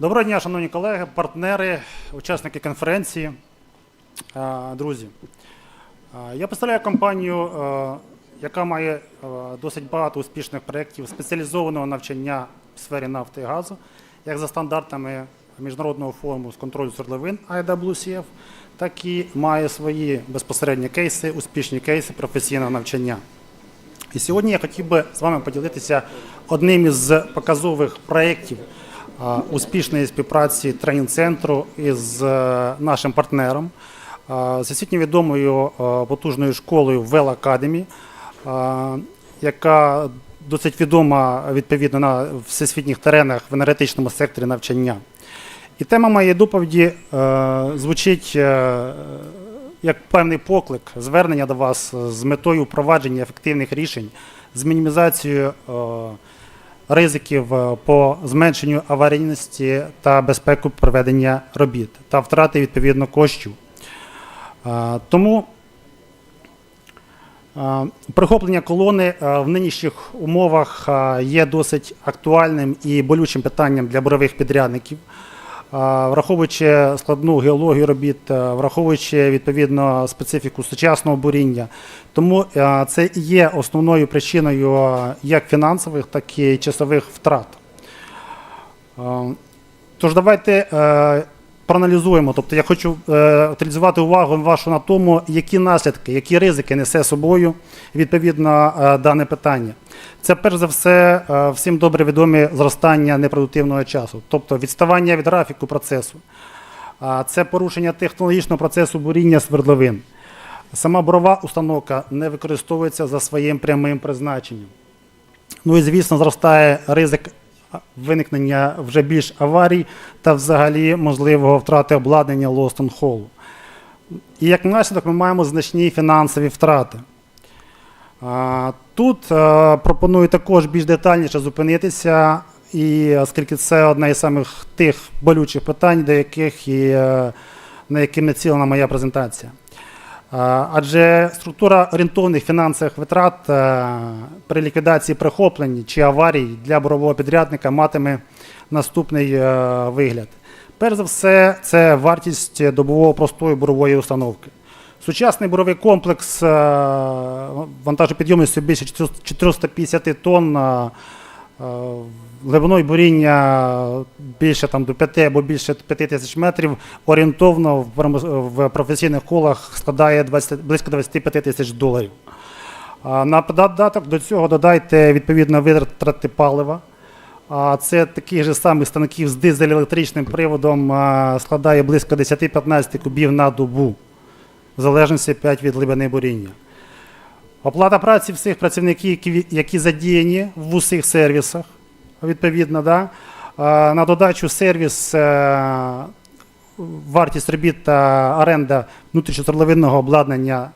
Доброго дня, шановні колеги, партнери, учасники конференції, е, друзі. Е, Я представляю компанію, е, яка має досить багато успішних проєктів спеціалізованого навчання в сфері нафти і газу, як за стандартами Міжнародного форуму з контролю свердловин IWCF, так і має свої безпосередні кейси, успішні кейси професійного навчання. І сьогодні я хотів би з вами поділитися одним із показових проєктів успішної співпраці тренінг-центру із е, нашим партнером, всесвітньо відомою е, потужною школою Academy, яка досить відома відповідно на всесвітніх теренах в енергетичному секторі навчання. І тема моєї доповіді е, звучить як певний поклик, звернення до вас з метою впровадження ефективних рішень з мінімізацією ризиків е, по зменшенню аварійності та безпеку проведення робіт та втрати відповідно коштів. Е, Тому е, прихоплення колони в нинішніх умовах є досить актуальним і болючим питанням для бурових підрядників. Враховуючи складну геологію робіт, е, враховуючи відповідно специфіку сучасного буріння, тому е, це є основною причиною е, як фінансових, так і часових втрат. Тож давайте проаналізуємо. Тобто я хочу е, утилізувати увагу вашу на тому, які наслідки, які ризики несе собою відповідно е, дане питання. Це перш за все е, всім добре відомі зростання непродуктивного часу, тобто відставання від графіку процесу. Це порушення технологічного процесу буріння свердловин. Сама бурова установка не використовується за своїм прямим призначенням. Ну і звісно, зростає ризик виникнення вже більш аварій та взагалі можливого втрати обладнання Лостон Холу. І як наслідок ми маємо значні фінансові втрати. Тут пропоную також більш детальніше зупинитися, і оскільки це одне із самих тих болючих питань, до яких і на які націлена моя презентація. А, Адже структура орієнтовних фінансових витрат е, при ліквідації прихоплень чи аварій для бурового підрядника матиме наступний е, вигляд. Перш за все, це вартість добового простої бурової установки. Сучасний буровий комплекс е, вантажопідйомністю більше 450 тонн, е, е, глибиною буріння більше там, до 5 або більше 5 тисяч метрів, орієнтовно в професійних колах складає 20, близько 25 тисяч доларів. На додаток до цього додайте відповідно витрати палива. А Це таких же самих станків з дизель-електричним приводом складає близько 10-15 кубів на добу, в залежності 5 від глибини буріння. Оплата праці всіх працівників, які, задіяні в усіх сервісах, відповідно, да? На додачу сервіс, е, вартість робіт та оренда внутрішньосорловинного обладнання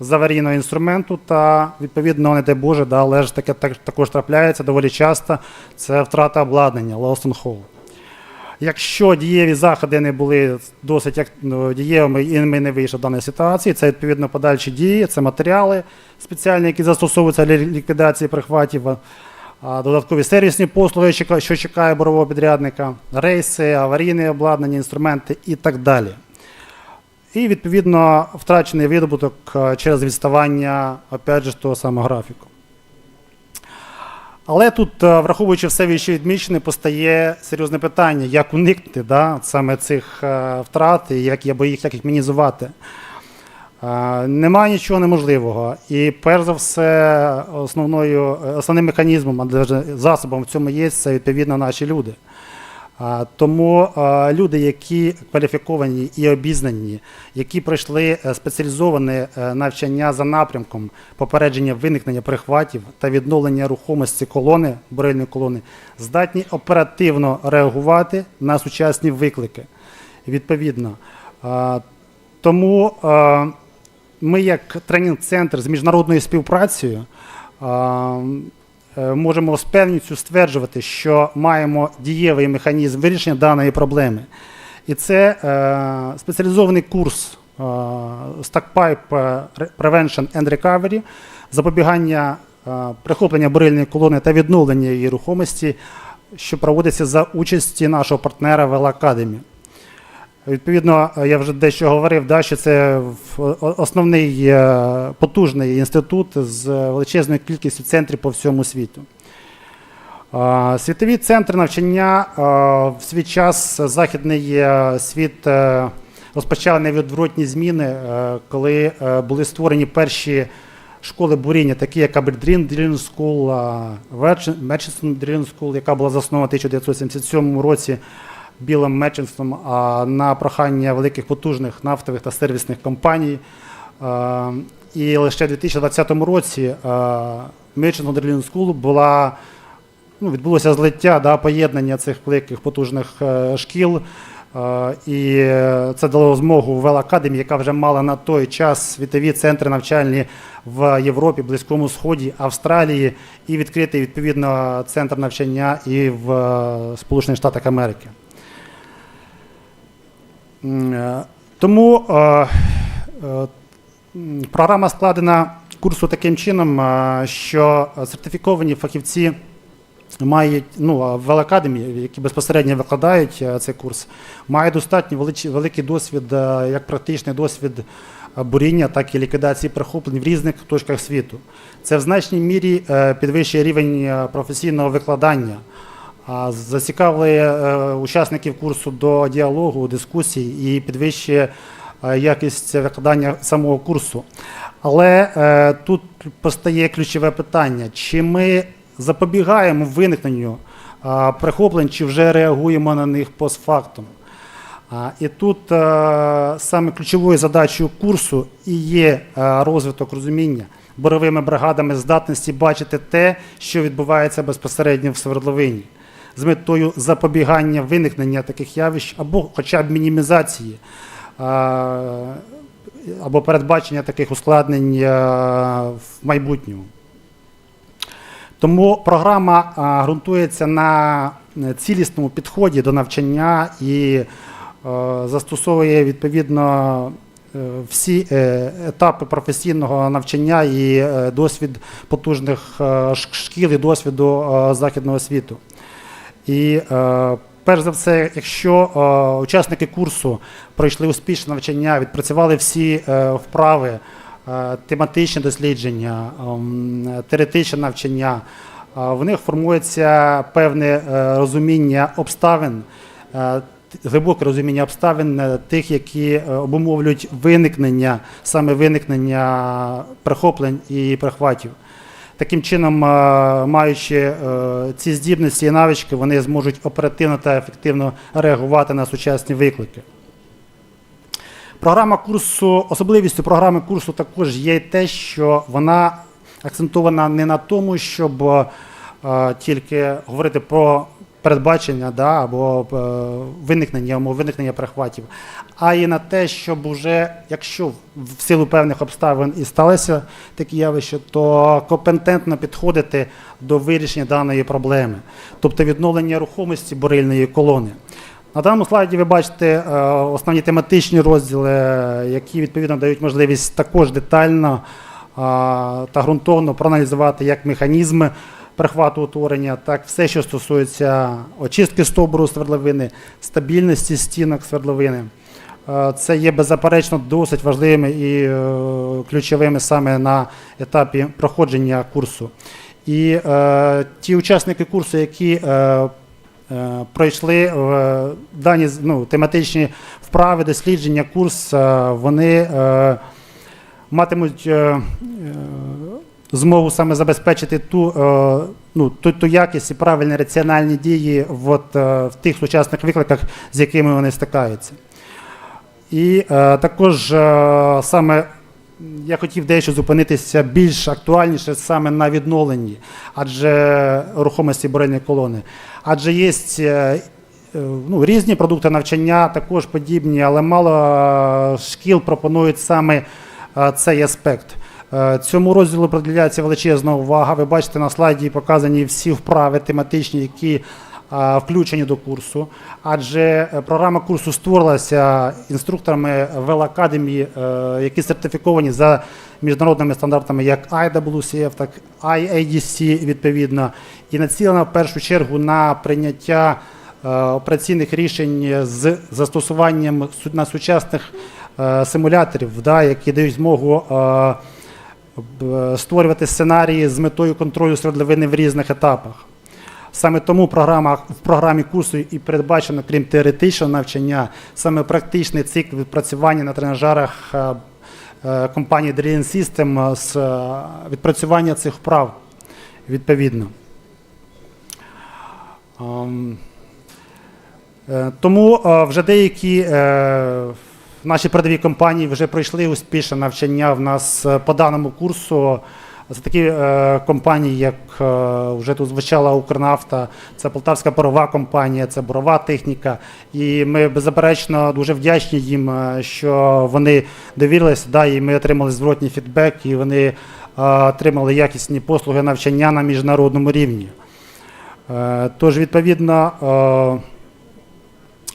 з аварійного інструменту та, відповідно, не дай Боже, да, але ж таке так, також трапляється доволі часто, це втрата обладнання, and hold. Якщо дієві заходи не були досить ну, дієвими і ми не вийшли з даної ситуації, це відповідно подальші дії, це матеріали спеціальні, які застосовуються для ліквідації прихватів, додаткові сервісні послуги, що чекає борового підрядника, рейси, аварійне обладнання, інструменти і так далі. І відповідно втрачений видобуток через відставання опять же, того самого графіку. Але тут, е, враховуючи все віще відмічене, постає серйозне питання, як уникнути да, саме цих е, втрат і як, або їх, як їх мінізувати. Е, Немає нічого неможливого. І перш за все, основною, основним механізмом, а засобом в цьому є, це відповідно наші люди. Тому люди, які кваліфіковані і обізнані, які пройшли е, спеціалізоване е, навчання за напрямком попередження виникнення прихватів та відновлення рухомості колони, бурильної колони, здатні оперативно реагувати на сучасні виклики. Відповідно. Тому ми, як тренінг-центр з міжнародною співпрацею, можемо з певністю стверджувати, що маємо дієвий механізм вирішення даної проблеми. І це е, спеціалізований курс е, Stackpipe е, Prevention and Recovery, запобігання е, прихоплення бурильної колони та відновлення її рухомості що проводиться за участі нашого партнера Велакадемі. Відповідно, я вже дещо говорив, да, що це основний е, потужний інститут з величезною кількістю центрів по всьому світу. Світові центри навчання в свій час західний е, світ е, розпочав невідворотні зміни, коли були створені перші школи буріння, такі як Aberdeen Drilling School, Merchison Drilling School, яка була заснована в 1977 році Білом Метчинсом а на прохання великих потужних нафтових та сервісних компаній. І лише в 2020 році Merchant Drilling School була ну, відбулося злиття, да, поєднання цих великих потужних е, шкіл. Е, і е, це дало змогу Велакадемі, яка вже мала на той час світові центри навчальні в Європі, Близькому Сході, Австралії, і відкрити відповідно центр навчання і в е, Сполучених Штатах Америки. Е, Тому е, е, програма складена курсу таким чином, що сертифіковані фахівці мають ну, в Академії, які безпосередньо викладають цей курс, мають достатньо великий досвід, як практичний досвід буріння, так і ліквідації прихоплень в різних точках світу. Це в значній мірі підвищує рівень професійного викладання. Зацікавлює е, учасників курсу до діалогу, дискусій і підвищує е, якість викладання самого курсу. Але е, тут постає ключове питання: чи ми запобігаємо виникненню прихоплень, чи вже реагуємо на них постфактум? І тут саме ключовою задачею курсу і є розвиток розуміння боровими бригадами здатності бачити те, що відбувається безпосередньо в свердловині, з метою запобігання виникнення таких явищ або хоча б мінімізації або передбачення таких ускладнень в майбутньому. Тому програма ґрунтується на е, цілісному підході до навчання і е, застосовує відповідно е, всі етапи професійного навчання і досвід потужних шкіл і досвіду західного світу. І е, перш за все, якщо е, учасники курсу пройшли успішне навчання, відпрацювали всі е, вправи, е, тематичні дослідження, ем, теоретичне навчання, в них формується певне розуміння обставин, глибоке розуміння обставин тих, які обумовлюють виникнення, саме виникнення прихоплень і прихватів. Таким чином, е, маючи е, ці здібності і навички, вони зможуть оперативно та ефективно реагувати на сучасні виклики. Програма курсу, особливістю програми курсу також є те, що вона акцентована не на тому, щоб е, тільки говорити про передбачення да, або е, виникнення, умов виникнення перехватів, а і на те, щоб уже, якщо в силу певних обставин і сталося такі явища, то компетентно підходити до вирішення даної проблеми, тобто відновлення рухомості бурильної колони. На даному слайді ви бачите е, основні тематичні розділи, які відповідно дають можливість також детально та ґрунтовно проаналізувати як механізми перехвату утворення, так все, що стосується очистки стовбуру свердловини, стабільності стінок свердловини. Це є беззаперечно досить важливими і е, ключовими саме на етапі проходження курсу. І е, ті учасники курсу, які е, е, пройшли е, дані ну, тематичні вправи, дослідження, курс, е, вони е, матимуть е, е, змогу саме забезпечити ту, е, ну, ту, ту якість і правильні раціональні дії от, в тих сучасних викликах, з якими вони стикаються. І також саме я хотів дещо зупинитися більш актуальніше саме на відновленні, адже рухомості бурильної колони. Адже є ну, різні продукти навчання, також подібні, але мало шкіл пропонують саме цей аспект. Е, Цьому розділу приділяється величезна увага. Ви бачите на слайді показані всі вправи тематичні, які включені до курсу, адже е, програма курсу створилася інструкторами в Академії, які сертифіковані за міжнародними стандартами як IWCF, так IADC відповідно, і націлена в першу чергу на прийняття е, операційних рішень з застосуванням на сучасних симуляторів, да, які дають змогу е, створювати сценарії з метою контролю свердловини в різних етапах. Саме тому програма, в програмі курсу і передбачено, крім теоретичного навчання, саме практичний цикл відпрацювання на тренажерах е, е, компанії Drilling System з е, відпрацювання цих вправ відповідно. Ем, е, Тому е, вже деякі е, наші передові компанії вже пройшли успішне навчання в нас е, по даному курсу. Це такі е, компанії, як е, вже тут звучала Укрнафта, це Полтавська парова компанія, це Борова техніка. І ми беззаперечно дуже вдячні їм, е, що вони довірилися, да, і ми отримали зворотній фідбек, і вони е, отримали якісні послуги навчання на міжнародному рівні. Е, Тож, відповідно, е,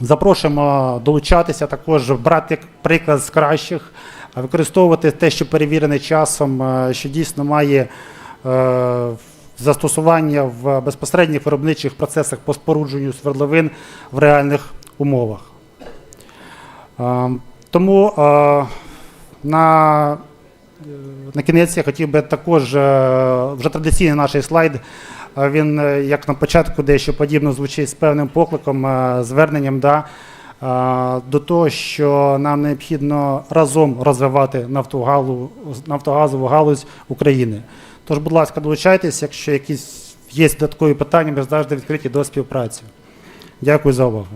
запрошуємо долучатися, також брати приклад з кращих, використовувати те, що перевірене часом, е, що дійсно має е, застосування в безпосередніх виробничих процесах по спорудженню свердловин в реальних умовах. Е, Тому на на кінець я хотів би також вже традиційний наш слайд. Він, е, як на початку, дещо подібно звучить з певним покликом, е, зверненням да, е, до того, що нам необхідно разом розвивати нафтогалу, нафтогазову галузь України. Тож, будь ласка, долучайтесь, якщо якісь є додаткові питання, ми завжди відкриті до співпраці. Дякую за увагу.